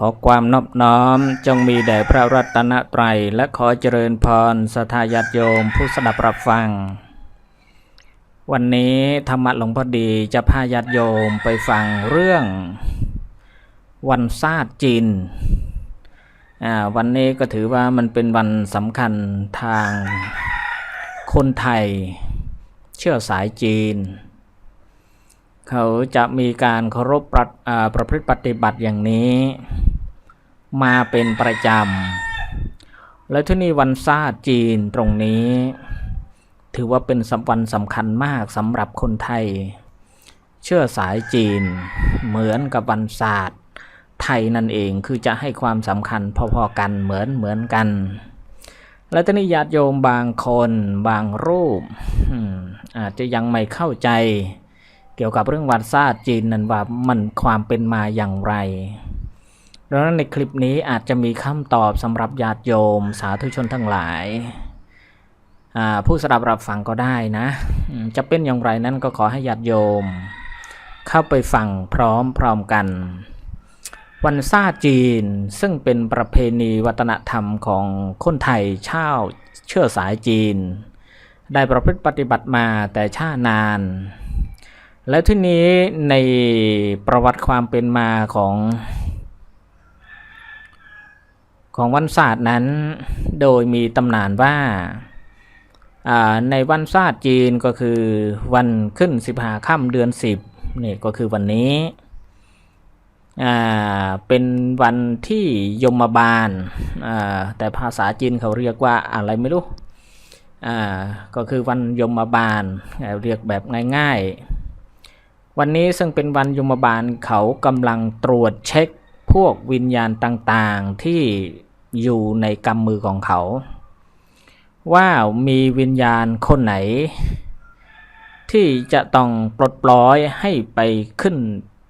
ขอความนอบน้อมจงมีแด่พระรัตนตรัย และขอเจริญพรสัทาญาติโยมผู้สดับรับฟัง วันนี้ธรรมะหลวงพ่อดีจะพาญาติโยมไปฟังเรื่องวันศาสตร์จีนวันนี้ก็ถือว่ามันเป็นวันสำคัญทางคนไทยเชื้อสายจีน เขาจะมีการเคารพประพฤติปฏิบัติอย่างนี้ มาเป็นประจำ แล้วที่นี่วันศาจีนตรงนี้ ถือว่าเป็นสำวันสำคัญมากสำหรับคนไทย เชื่อสายจีน เหมือนกับวันศาสตร์ไทยนั่นเองคือจะให้ความสำคัญพอๆกันเหมือนเหมือนกัน และตอนนี้ญาติโยมบางคนบางรูปอืมอาจจะยังไม่เข้าใจ เกี่ยวกับเรื่องวันศาสตร์จีนนั้นว่ามันความเป็นมาอย่างไร ดังนั้นในคลิปนี้อาจจะมีคำตอบสำหรับญาติโยมสาธุชนทั้งหลายาผู้สดับรับฟังก็ได้นะ จะเป็นอย่างไรนั้นก็ขอให้ญาติโยม เข้าไปฟังพร้อมพร้อมกัน วันศาจีนซึ่งเป็นประเพณีวัฒนธรรมของคนไทยชาวเชื้อสายจีน ได้ประพฤติปฏิบัติมาแต่ช้านาน แล้วที่นี้ในประวัติความเป็นมาของ ของวันศาสตร์นั้น โดยมีตำนานว่าในวันศาสตร์จีนก็คือวันขึ้นสิบหาค่ำเดือนสิบนี่ก็คือวันนี้เป็นวันที่ยมบาลแต่ภาษาจีนเขาเรียกว่าอะไรไม่รู้ก็คือวันยมบาลเรียกแบบง่ายๆ วันนี้ซึ่งเป็นวันยมบาลเขากำลังตรวจเช็คพวกวิญญาณต่างๆที่ อยู่ในกำมือของเขา ว่ามีวิญญาณคนไหน ที่จะต้องปลดปล่อยให้ไปขึ้น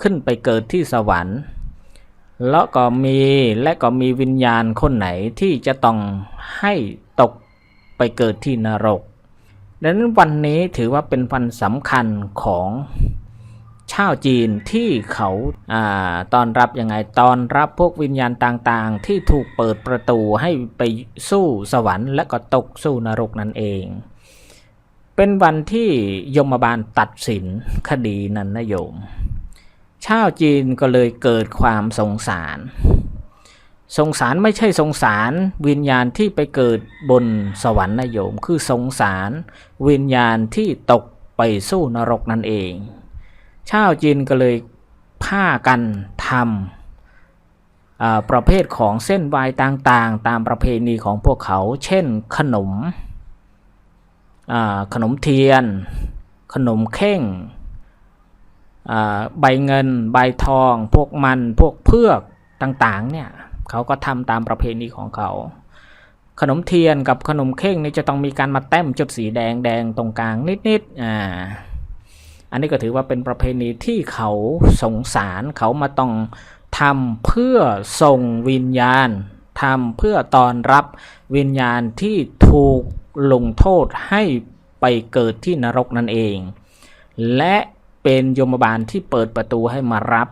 ขึ้นไปเกิดที่สวรรค์ แล้วก็มีและก็มีวิญญาณคนไหนที่จะต้องให้ตกไปเกิดที่นรกดังนั้นวันนี้ถือว่าเป็นวันสำคัญของ ชาวจีนที่เขาอ่าตอนรับยังไงตอนรับพวกวิญญาณต่างๆ ที่ถูกเปิดประตูให้ไปสู้สวรรค์ และก็ตกสู่นรกนั่นเอง เป็นวันที่ยมบาลตัดสินคดีนันนโยม ชาวจีนก็เลยเกิดความสงสาร สงสารไม่ใช่สงสารวิญญาณที่ไปเกิดบนสวรรค์นโยม คือสงสารวิญญาณที่ตกไปสู้นรกนั่นเอง ชาวจีนก็เลยผ้ากันทำประเภทของเส้นไหวต่างๆ ตามประเพณีของพวกเขา เช่นขนมขนมเทียน ขนมเข่งใบเงิน ใบทอง พวกมัน พวกเพือกต่างๆ เนี่ย เขาก็ทำตามประเพณีของเขา ขนมเทียนกับขนมเข่งนี่จะต้องมีการมาแต้มจุดสีแดงแดงตรงกลางนิดๆ อ่า อันนี้ก็ถือว่าเป็นประเพณีที่เขาสงสารเขามาต้องทำเพื่อส่งวิญญาณทำเพื่อตอนรับวิญญาณที่ถูกลงโทษให้ไปเกิดที่นรกนั่นเอง และเป็นยมบาลที่เปิดประตูให้มารับ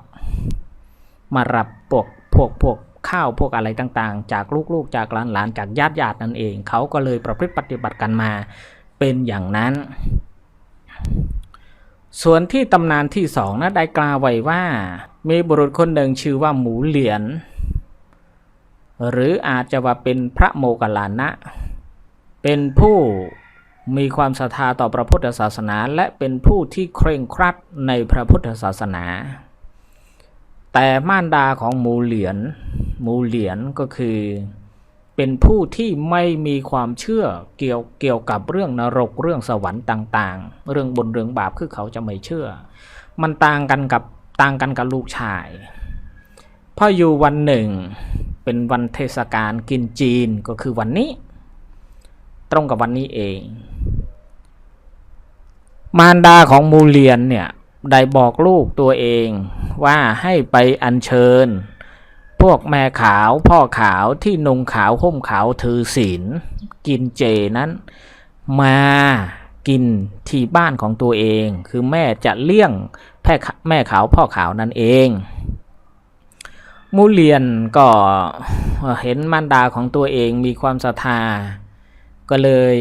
มารับพวกพวกพวกข้าวพวกอะไรต่างๆ จากลูกๆ จากหลานๆ จากญาติญาตินั่นเอง เขาก็เลยประพฤติปฏิบัติกันมาเป็นอย่างนั้น ส่วนที่ตำนานที่สองนะได้กล่าวไว้ว่า มีบุรุษคนหนึ่งชื่อว่าหมูเหรียญหรืออาจจะว่าเป็นพระโมคคัลลานะ เป็นผู้มีความศรัทธาต่อพระพุทธศาสนา และเป็นผู้ที่เคร่งครัดในพระพุทธศาสนา แต่ม่ารดาของหมูเหรียญหมูเหรียญก็คือ เป็นผู้ที่ไม่มีความเชื่อเกี่ยวเกี่ยวกับเรื่องนรกเรื่องสวรรค์ต่าง ๆ เรื่องบนเรื่องบาปคือเขาจะไม่เชื่อ มันต่างกันกับต่างกันกับลูกชายพออยู่วันหนึ่งเป็นวันเทศกาลกินจีนก็คือวันนี้ ตรงกับวันนี้เอง มารดาของมูเลียนเนี่ยได้บอกลูกตัวเองว่าให้ไปอัญเชิญ พวกแม่ขาวพ่อขาวที่นุงขาวห่มขาวถือศีลกินเจนั้น มากินที่บ้านของตัวเอง คือแม่จะเลี้ยงแพ่แม่ขาวพ่อขาวนั่นเอง มูเลียนก็เห็นมารดาของตัวเองมีความศรัทธา ก็เลย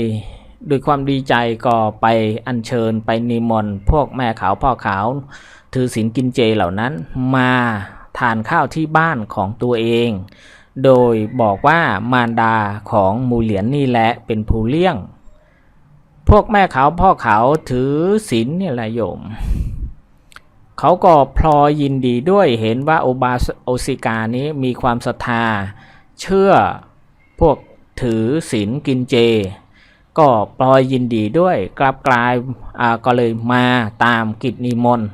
ด้วยความดีใจก็ไปอัญเชิญไปนิมนต์พวกแม่ขาวพ่อขาว ถือศีลกินเจเหล่านั้นมา ทานข้าวที่บ้านของตัวเอง โดยบอกว่ามารดาของมูเหลียนนี่แหละเป็นผู้เลี้ยง พวกแม่เขาพ่อเขาถือศีลเนี่ยแหละโยม เขาก็พลอยยินดีด้วยเห็นว่าโอบาโอสิกานี้มีความศรัทธา เชื่อพวกถือศีลกินเจ ก็พลอยยินดีด้วยกลับกลายก็เลยมาตามกิจนิมนต์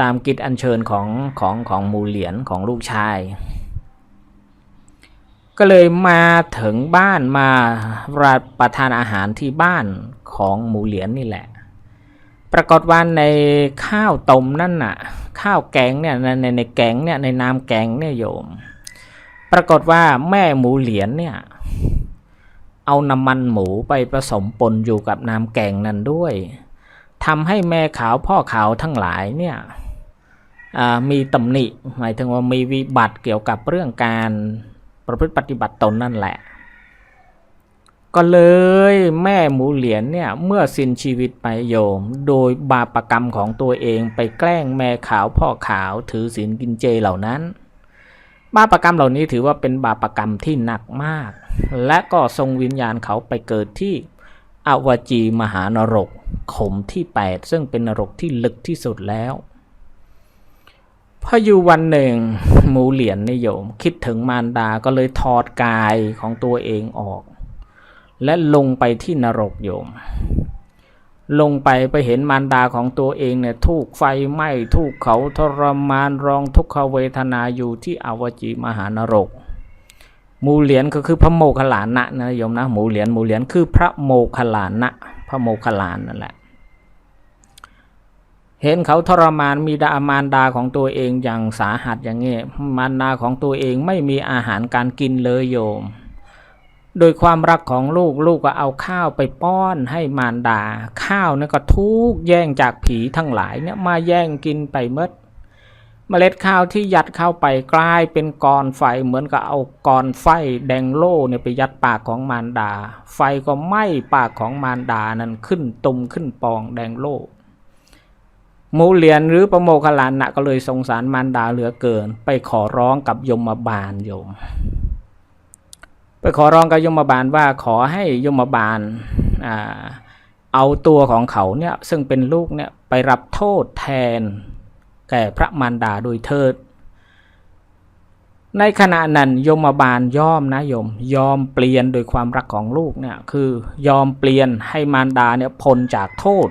ตามกิจอัญเชิญของของของหมูเหรียญของลูกชาย ก็เลยมาถึงบ้านมารับประทานอาหารที่บ้านของหมูเหรียญนี่แหละ ปรากฏว่าในข้าวต้มนั่นน่ะ ข้าวแกงเนี่ยในในในแกงเนี่ยในน้ำแกงเนี่ยโยม ปรากฏว่าแม่หมูเหรียญเนี่ยเอาน้ำมันหมูไปผสมปนอยู่กับน้ำแกงนั้นด้วยทำให้แม่ขาวพ่อขาวทั้งหลายเนี่ย มีตำหนิ หมายถึงว่ามีวิบัติเกี่ยวกับเรื่องการประพฤติปฏิบัติตนนั่นแหละ ก็เลยแม่หมูเหรียญเนี่ย เมื่อสิ้นชีวิตไปโยม โดยบาปรกรรมของตัวเองไปแกล้งแม่ขาวพ่อขาวถือศีลกินเจเหล่านั้น บาปรกรรมเหล่านี้ถือว่าเป็นบาปรกรรมที่หนักมาก และก็ทรงวิญญาณเขาไปเกิดที่อวจีมหานรกขมที่ 8 ซึ่งเป็นนรกที่ลึกที่สุดแล้ว พออยู่วันหนึ่งหมูเหรียญนิยม คิดถึงมารดาก็เลยถอดกายของตัวเองออก และลงไปที่นรกโยม ลงไปไปเห็นมารดาของตัวเองเนี่ยถูกไฟไหม้ถูกเขาทรมานรองทุกขเวทนาอยู่ที่อวจีมหานรกหมูเหรียญก็คือพระโมคคัลลานะนะโยมนะหมูเหรียญหมูเหรียญคือพระโมคคัลลานะพระโมคคัลลานนั่นแหละ เห็นเขาทรมานมีดามารดาของตัวเองอย่างสาหัสอย่างนี้ยมารดาของตัวเองไม่มีอาหารการกินเลยโยม โดยความรักของลูกลูกก็เอาข้าวไปป้อนให้มารดา ข้าวนี่ก็ทุกแย่งจากผีทั้งหลายเนี่ยมาแย่งกินไปเมดเมล็ดข้าวที่ยัดเข้าไปกลายเป็นกอนไฟเหมือนกับเอากอนไฟแดงโล่เนี่ยไปยัดปากของมารดา ไฟก็ไหม้ปากของมารดานั้นขึ้นตุ่มขึ้นปองแดงโล่ มูเหรียญหรือประโมคคัลลานะก็เลยสงสารมารดาเหลือเกิน ไปขอร้องกับยมบาลโยม ไปขอร้องกับยมบาลว่าขอให้ยมบาลเอาตัวของเขาเนี่ยซึ่งเป็นลูกเนี่ยไปรับโทษแทน แก่พระมารดาโดยเทิด ในขณะนั้นยมบาลยอมนะโยม ยอมเปลี่ยนโดยความรักของลูกเนี่ยคือยอมเปลี่ยนให้มารดาเนี่ยพ้นจากโทษ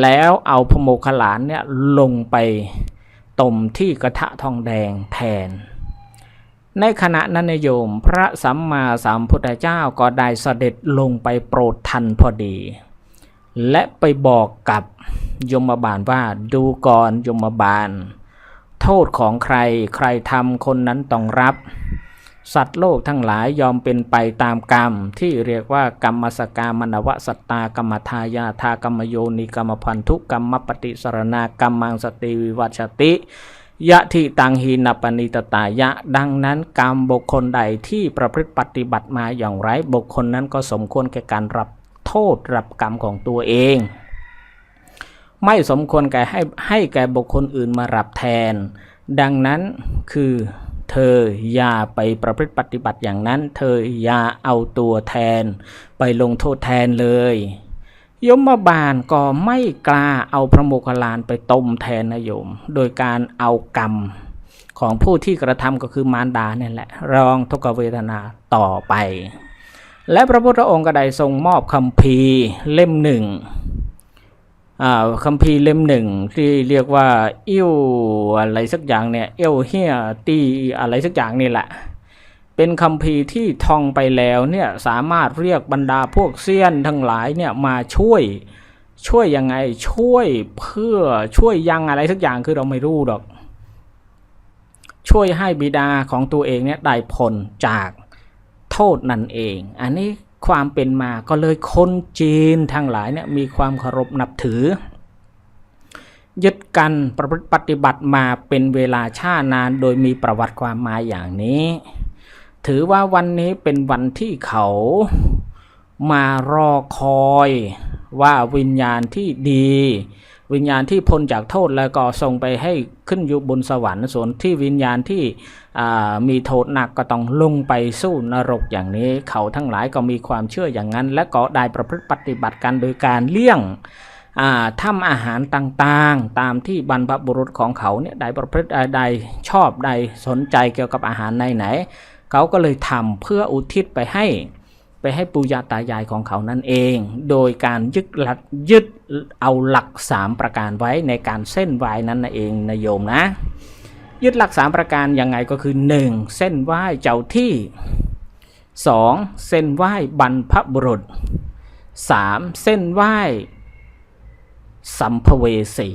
แล้วเอาพโมคคัลานเนี่ยลงไปต้มที่กระทะทองแดงแทน ในขณะนั้นโยมพระสัมมาสัมพุทธเจ้าก็ได้เสด็จลงไปโปรดทันพอดี และไปบอกกับยมบาลว่าดูก่อนยมบาล โทษของใครใครทำคนนั้นต้องรับ สัตว์โลกทั้งหลายยอมเป็นไปตามกรรม ที่เรียกว่ากรรมสกามนวสัตตากรรมทายาทากรรมโยนิกรรมพันธุกรรมปฏิสรณากรรมังสติวิวัชติยะทิตังหีนปณิตตายะ ดังนั้นกรรมบุคคลใดที่ประพฤติปฏิบัติมาอย่างไรบุคคลนั้นก็สมควรแก่การรับโทษรับกรรมของตัวเอง ไม่สมควรแก่ให้ให้แก่บุคคลอื่นมารับแทน ดังนั้นคือ เธออย่าไปประพฤติปฏิบัติอย่างนั้น เธออย่าเอาตัวแทน ไปลงโทษแทนเลย ยมบาลก็ไม่กล้าเอาพระโมคคัลลานไปต้มแทนนะโยม โดยการเอากรรมของผู้ที่กระทำก็คือมารดาเนี่ยแหละ รองทุกเวทนาต่อไป และพระพุทธองค์ก็ได้ทรงมอบคำพีเล่มหนึ่ง คำพีร์เล่มหนึ่งที่เรียกว่าอิ่วอะไรสักอย่างเนี่ยเอวเฮียตีอะไรสักอย่างนี่แหละ เป็นคำพีร์ที่ท่องไปแล้วเนี่ยสามารถเรียกบรรดาพวกเซียนทั้งหลายเนี่ยมาช่วยช่วยยังไงช่วยเพื่อช่วยยังอะไรสักอย่างคือเราไม่รู้หรอก ช่วยให้บิดาของตัวเองเนี่ยได้ผลจากโทษนั่นเอง อันนี้ ความเป็นมาก็เลยคนจีนทั้งหลายเนี่ยมีความเคารพนับถือ ยึดกันประพฤติปฏิบัติมาเป็นเวลาช้านานโดยมีประวัติความมาอย่างนี้ ถือว่าวันนี้เป็นวันที่เขามารอคอยว่าวิญญาณที่ดี วิญญาณที่พ้นจากโทษแล้วก็ส่งไปให้ขึ้นอยู่บนสวรรค์ส่วนที่วิญญาณที่มีโทษหนักก็ต้องลงไปสู้นรกอย่างนี้ เขาทั้งหลายก็มีความเชื่ออย่างนั้น และก็ได้ประพฤติปฏิบัติกันโดยการเลี่ยงอ่าทำอาหารต่างๆ ตามที่บรรพบุรุษของเขาเนี่ยได้ประพฤติได้ชอบได้สนใจเกี่ยวกับอาหารในไหน เขาก็เลยทำเพื่ออุทิศไปให้ ไปให้ปู่ย่าตายายของเขานั่นเอง โดยการยึดหลักยึดเอาหลักสามประการไว้ในการเส้นไหว้นั้นนะเองนะโยมนะ ยึดหลักสามประการยังไงก็คือ 1. เส้นไหว้เจ้าที่ 2. เส้นไหว้บรรพบุรุษ 3. เส้นไหว้สัมภเวสี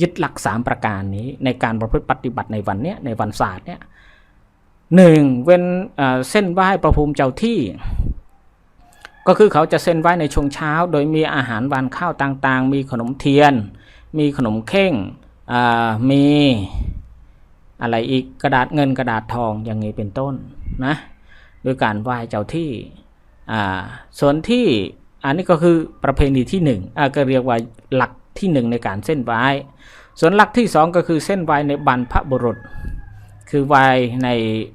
ยึดหลักสามประการนี้ในการประพฤติปฏิบัติในวันเนี้ยในวันศาสตร์เนี่ยหนึ่งเว้นเส้นไหว้ประภูมิเจ้าที่ ก็คือเขาจะเส้นไหว้ในช่วงเช้า โดยมีอาหารวานข้าวต่างๆ มีขนมเทียน มีขนมเข่งมีอะไรอีกกระดาษเงินกระดาษทองอย่างนี้เป็นต้นนะโดยการไหว้เจ้าที่ส่วนที่อันนี้ก็คือประเพณีที่หนึ่งก็เรียกว่าหลักที่หนึ่งในการเส้นไหว้ส่วนหลักที่สองก็คือเส้นไหว้ในบรรพบุรุษ คือไหว้ใน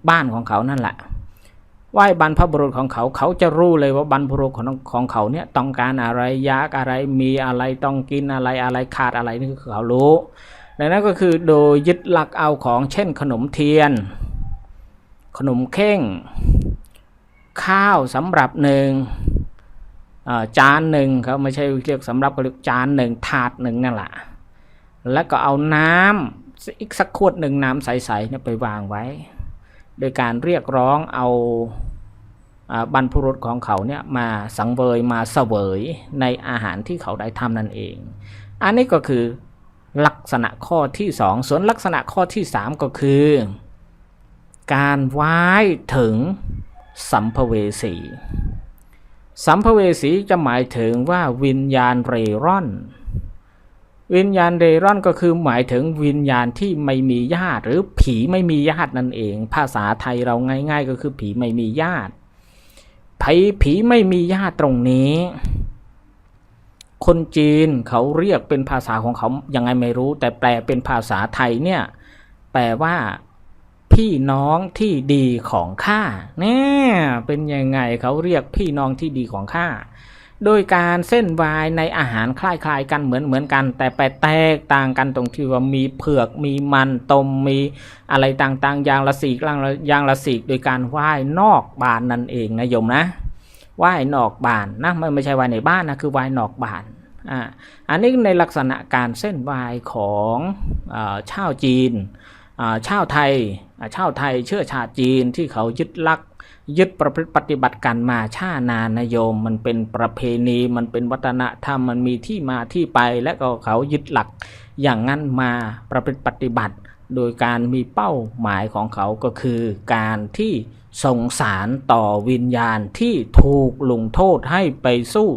บ้านของเขานั่นแหละ ไหว้บรรพบุรุษของเขา เขาจะรู้เลยว่าบรรพบุรุษของของเขาเนี่ยต้องการอะไรยากอะไรมีอะไรต้องกินอะไรอะไรขาดอะไรนี่คือเขารู้ดังนั้นก็คือโดยยึดหลักเอาของเช่นขนมเทียน ขนมเข่งข้าวสำหรับหนึ่งจานหนึ่งเขาไม่ใช่เรียกสำรับเขาเรียกจานหนึ่งถาดหนึ่งนั่นแหละแล้วก็เอาน้ำอีกสักขวดหนึ่งน้ำใสๆเนี่ยไปวางไว้ โดยการเรียกร้องเอาบรรพบุรุษของเขาเนี่ยมาสังเวยมาเสวยในอาหารที่เขาได้ทำนั่นเอง อันนี้ก็คือลักษณะข้อที่สองส่วนลักษณะข้อที่สามก็คือ การไหว้ถึงสัมภเวสีสัมภเวสีจะหมายถึงว่าวิญญาณเร่ร่อน วิญญาณเร่ร่อนก็คือหมายถึงวิญญาณที่ไม่มีญาติ หรือผีไม่มีญาตินั่นเอง ภาษาไทยเราง่าย ๆ ก็คือผีไม่มีญาติผีผีไม่มีญาติตรงนี้ คนจีนเขาเรียกเป็นภาษาของเขายังไงไม่รู้ แต่แปลเป็นภาษาไทยเนี่ยแปลว่า พี่น้องที่ดีของข้าเนี่ยเป็นยังไงเขาเรียกพี่น้องที่ดีของข้า โดยการเส้นวายในอาหารคล้ายๆกันเหมือนเหมือนกัน แต่ไปแตกต่างกันตรงที่ว่ามีเผือกมีมันตมมีอะไรต่างๆ อย่างละสีกอย่างอย่างละสีกโดยการไหว้นอกบานนั่นเองนะโยมนะไหว้นอกบานนะไม่ไม่ใช่ไหว้ในบ้านนะคือไหว้นอกบานอ่าอันนี้ในลักษณะการเส้นไหว้ของอชาวจีนชาวไทยชาวไทยเชื้อชาติจีนที่เขายึดลัก ยึดประพฤติปฏิบัติกันมาช้านานนะโยม มันเป็นประเพณีมันเป็นวัฒนธรรมมันมีที่มาที่ไปและก็เขายึดหลัก อย่างนั้นมาประพฤติปฏิบัติ โดยการมีเป้าหมายของเขาก็คือการที่สงสารต่อวิญญาณที่ถูกลงโทษให้ไปสู้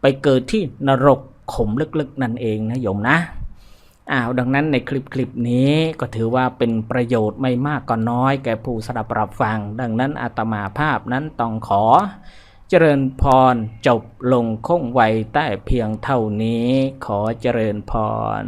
ไปเกิดที่นรกขมลึกๆนั่นเองนะโยมนะ อ้าวดังนั้นในคลิปคลิปนี้ก็ถือว่าเป็นประโยชน์ไม่มากก็น้อย แก่ผู้สดับรับฟัง ดังนั้นอาตมาภาพนั้นต้องขอ เจริญพรจบลงคงไว้แต่เพียงเท่านี้ ขอเจริญพร